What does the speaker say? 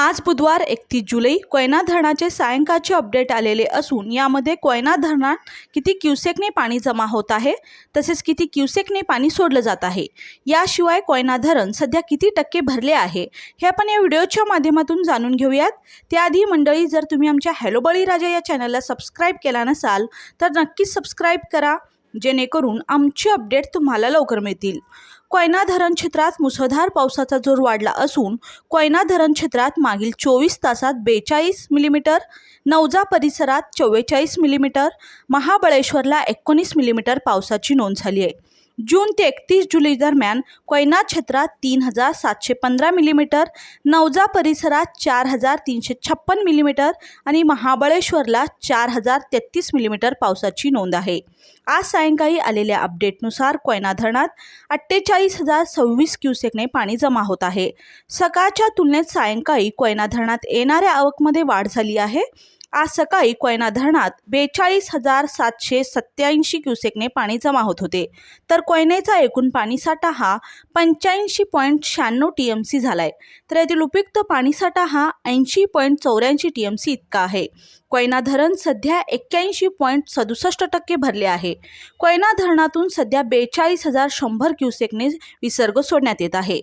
आज बुधवार एकतीस जुलै कोयना धरणाचे सायंकाळचे अपडेट आलेले असून यामध्ये कोयना धरणात किती क्युसेकने पाणी जमा होत आहे तसेच किती क्युसेकने पाणी सोडलं जात आहे याशिवाय कोयना धरण सध्या किती टक्के भरले आहे हे आपण या व्हिडिओच्या माध्यमातून जाणून घेऊयात. त्याआधी मंडळी जर तुम्ही आमच्या हॅलो बळीराजा या चॅनलला सबस्क्राईब केला नसाल तर नक्कीच सबस्क्राईब करा. जेणेकरून आमचे अपडेट तुम्हाला लवकर मिळतील. कोयना धरण क्षेत्रात मुसळधार पावसाचा जोर वाढला असून कोयना धरण क्षेत्रात मागील चोवीस तासात बेचाळीस मिलीमीटर नवजा परिसरात चव्वेचाळीस मिलीमीटर महाबळेश्वरला एकोणीस मिलीमीटर पावसाची नोंद झाली आहे. जून ते एकतीस जुलै दरम्यान कोयना क्षेत्रात तीन हजार सातशे पंधरा मिलीमीटर नवजा परिसरात चार हजार तीनशे छप्पन मिलीमीटर आणि महाबळेश्वरला चार हजार तेहतीस मिलीमीटर पावसाची नोंद आहे. आज सायंकाळी आलेल्या अपडेटनुसार कोयना धरणात अठ्ठेचाळीस हजार सव्वीस क्युसेकने पाणी जमा होत आहे. सकाळच्या तुलनेत सायंकाळी कोयना धरणात येणाऱ्या आवकमध्ये वाढ झाली आहे. आज सकाळी कोयना धरणात बेचाळीस हजार सातशे सत्याऐंशी क्युसेकने पाणी जमा होत होते. तर कोयनेचा एकूण पाणीसाठा हा पंच्याऐंशी पॉईंट शहाण्णव टी एम सी झाला आहे तर यातील उपयुक्त पाणीसाठा हा ऐंशी पॉईंट चौऱ्याऐंशी टी एम सी इतका आहे. कोयना धरण सध्या एक्क्याऐंशी पॉईंट सदुसष्ट टक्के भरले आहे. कोयना धरणातून सध्या बेचाळीस हजार शंभर क्युसेकने विसर्ग सोडण्यात येत आहे.